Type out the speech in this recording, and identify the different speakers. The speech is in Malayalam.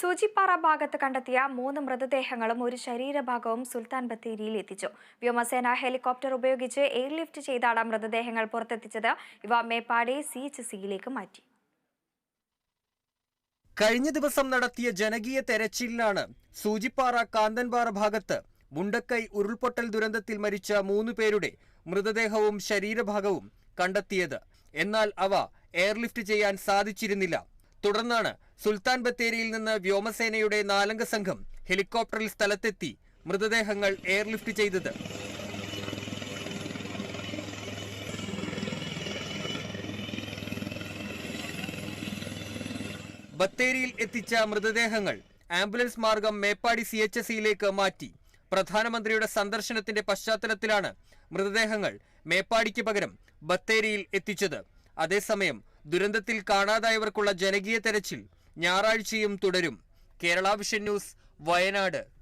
Speaker 1: സൂചിപ്പാറ ഭാഗത്ത് കണ്ടെത്തിയ മൂന്ന് മൃതദേഹങ്ങളും ഒരു ശരീരഭാഗവും സുൽത്താൻ ബത്തേരിയിൽ എത്തിച്ചു. വ്യോമസേന ഹെലികോപ്റ്റർ ഉപയോഗിച്ച് എയർലിഫ്റ്റ് ചെയ്താണ് മൃതദേഹങ്ങൾ പുറത്തെത്തിച്ചത്. ഇവ മേപ്പാടി സി എച്ച് സിയിലേക്ക് മാറ്റി.
Speaker 2: കഴിഞ്ഞ ദിവസം നടത്തിയ ജനകീയ തെരച്ചിലിലാണ് സൂചിപ്പാറ കാന്തൻപാറ ഭാഗത്ത് മുണ്ടക്കൈ ഉരുൾപൊട്ടൽ ദുരന്തത്തിൽ മരിച്ച മൂന്ന് പേരുടെ മൃതദേഹവും ശരീരഭാഗവും കണ്ടെത്തിയത്. എന്നാൽ അവ എയർലിഫ്റ്റ് ചെയ്യാൻ സാധിച്ചിരുന്നില്ല. തുടർന്നാണ് സുൽത്താൻ ബത്തേരിയിൽ നിന്ന് വ്യോമസേനയുടെ നാലംഗ സംഘം ഹെലികോപ്റ്ററിൽ സ്ഥലത്തെത്തി മൃതദേഹങ്ങൾ എയർലിഫ്റ്റ് ചെയ്തത്. ബത്തേരിയിൽ എത്തിച്ച മൃതദേഹങ്ങൾ ആംബുലൻസ് മാർഗം മേപ്പാടി സി എച്ച് സിയിലേക്ക് മാറ്റി. പ്രധാനമന്ത്രിയുടെ സന്ദർശനത്തിന്റെ പശ്ചാത്തലത്തിലാണ് മൃതദേഹങ്ങൾ മേപ്പാടിക്ക് പകരം ബത്തേരിയിൽ എത്തിച്ചത്. അതേസമയം ദുരന്തത്തിൽ കാണാതായവർക്കുള്ള ജനകീയ തെരച്ചിൽ ഞായറാഴ്ചയും തുടരും. Kerala vision news Wayanad.